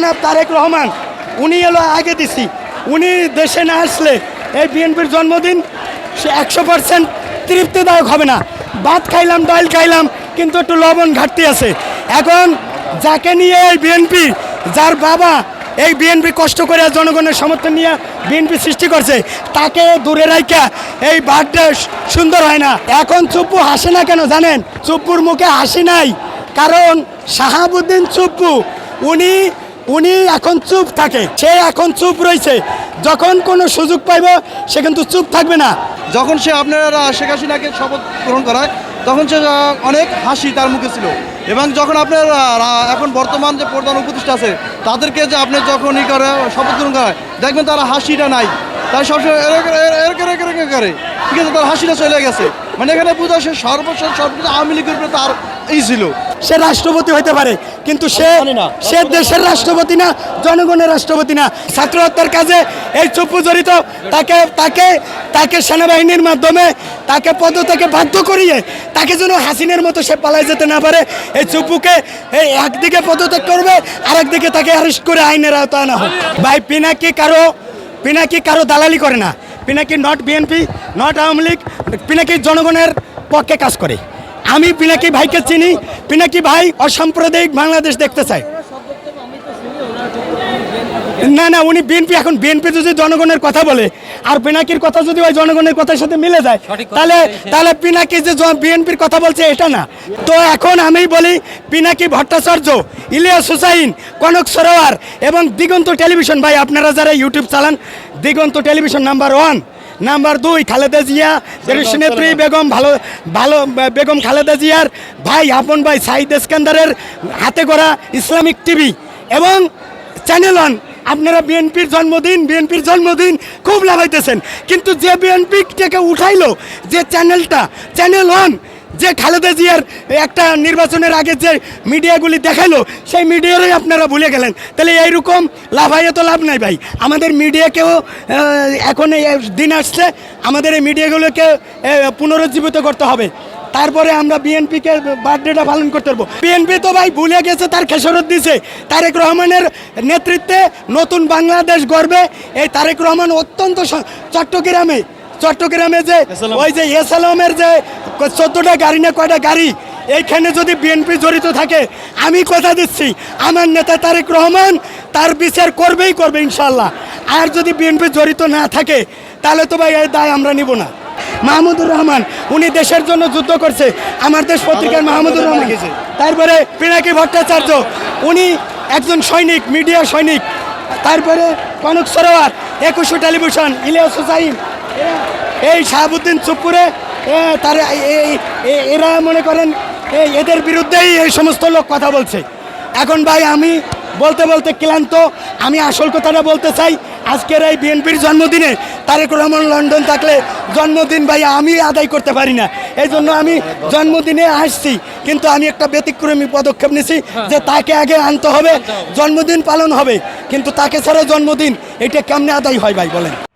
জনাব তারেক রহমান, উনি এলো আগে দিছি। উনি দেশে না আসলে এই বিএনপির জন্মদিন সে একশো পার্সেন্ট তৃপ্তিদায়ক হবে না। ভাত খাইলাম, ডাল খাইলাম, কিন্তু একটু লবণ ঘাটতি আছে। এখন যাকে নিয়ে এই বিএনপি, যার বাবা এই বিএনপি কষ্ট করে জনগণের সমর্থন নিয়ে বিএনপি সৃষ্টি করছে, তাকে দূরে রাখা এই বার্থডে সুন্দর হয় না। এখন চুপ্পু হাসে না কেন জানেন? চুপ্পুর মুখে হাসি নাই। কারণ শাহাবুদ্দিন চুপ্পু, উনি উনি এখন চুপ থাকে সে এখন চুপ রয়েছে যখন কোনো সুযোগ পাইব সে কিন্তু চুপ থাকবে না যখন সে আপনার শেখ হাসিনাকে শপথ গ্রহণ করায় তখন সে অনেক হাসি তার মুখে ছিল এবং যখন আপনার এখন বর্তমান যে প্রধান উপদেষ্টা আছে তাদেরকে যে আপনি যখন ই করে শপথ গ্রহণ করায় দেখবেন তারা হাসিটা নাই তাই সবসময় করে ঠিক আছে তার হাসিটা চলে গেছে মানে এখানে বোঝা সে সর্বশেষ সর্বশেষ আওয়ামী লীগের তার ই ছিল সে রাষ্ট্রপতি হতে পারে কিন্তু সে সে দেশের রাষ্ট্রপতি না জনগণের রাষ্ট্রপতি না। ছাত্র হত্যার কাজে এই চুপ্পু জড়িত তাকে তাকে তাকে সেনাবাহিনীর মাধ্যমে তাকে পদ থেকে বাধ্য করিয়ে তাকে যেন হাসিনের মতো সে পালায় যেতে না পারে এই চুপ্পুকে এই একদিকে পদত্যাগ করবে আর একদিকে তাকে অ্যারেস্ট করে আইনের আওতা আনা হোক। ভাই পিনাকি কারও পিনাকি কারও দালালি করে না। Pinaki not BNP not Awami League Pinaki জনগণের পক্ষে কাজ করে। আমি পিনাকি ভাইকে চিনি। পিনাকি ভাই অসাম্প্রদায়িক বাংলাদেশ দেখতে চায়। না না উনি বিএনপি এখন বিএনপি যদি জনগণের কথা বলে আর পিনাকির কথা যদি ওই জনগণের কথার সাথে মিলে যায় তাহলে তাহলে পিনাকি যে বিএনপির কথা বলছে এটা না। তো এখন আমি বলি পিনাকি ভট্টাচার্য ইলিয়াস হুসাইন কনক সরোয়ার এবং দিগন্ত টেলিভিশন। ভাই আপনারা যারা ইউটিউব চালান Diganta television number one. Number দুই খালেদা জিয়া নেত্রী বেগম ভালো ভালো বেগম খালেদা জিয়ার ভাই আপন ভাই সাইদ এস্কান্দারের হাতে করা ইসলামিক টিভি এবং চ্যানেল ওয়ান। আপনারা বিএনপির জন্মদিন বিএনপির জন্মদিন খুব লাভাইতেছেন। কিন্তু যে বিএনপি থেকে উঠাইলো যে চ্যানেলটা চ্যানেল ওয়ান যে খালেদা জিয়ার একটা নির্বাচনের আগে যে মিডিয়াগুলি দেখাল সেই মিডিয়ারই আপনারা ভুলে গেলেন। তাহলে এইরকম লাভাইয়ে তো লাভ নাই ভাই। আমাদের মিডিয়াকেও এখন এই দিন আসছে আমাদের এই মিডিয়াগুলোকে পুনরুজ্জীবিত করতে হবে। তারপরে আমরা বিএনপিকে বার্থডেটা পালন করতে পারব। বিএনপি তো ভাই ভুলে গেছে তার খেসরত দিছে। তারেক রহমানের নেতৃত্বে নতুন বাংলাদেশ গড়বে। এই তারেক রহমান অত্যন্ত চট্টগ্রামে চট্টগ্রামে যে ওই যে এসালামের যে চোদ্দটা গাড়ি না কয়টা গাড়ি? এইখানে যদি বিএনপি জড়িত থাকে আমি কথা দিচ্ছি আমার নেতা তারেক রহমান তার বিচার করবেই করবে ইনশাল্লাহ আর যদি বিএনপি জড়িত না থাকে তাহলে তো ভাই এই দায় আমরা নিব না। মাহমুদুর রহমান উনি দেশের জন্য যুদ্ধ করছে আমার দেশ পত্রিকার মাহমুদুর রহমান। তারপরে পিনাকি ভট্টাচার্য উনি একজন সৈনিক মিডিয়া সৈনিক। তারপরে কনক সরোয়ার একুশে টেলিভিশন ইলিয়াস হুসাইন। এই শাহাবুদ্দিন চুপ্পুরে এ, তারা এই- এরা মনে করেন এদের বিরুদ্ধেই এই সমস্ত লোক কথা বলছে। এখন ভাই আমি বলতে বলতে ক্লান্ত, আমি আসল কথাটা বলতে চাই, আজকের এই বিএনপির জন্মদিনে তারেক রহমান লন্ডন থাকলে জন্মদিন ভাই আমি আদায় করতে পারি না। এই জন্য আমি জন্মদিনে আসছি, কিন্তু আমি একটা ব্যতিক্রমী পদক্ষেপ নিছি যে তাকে আগে আনতে হবে, জন্মদিন পালন হবে, কিন্তু তাকে ছাড়া জন্মদিন, এটা কেমনে আদায় হয় ভাই বলেন?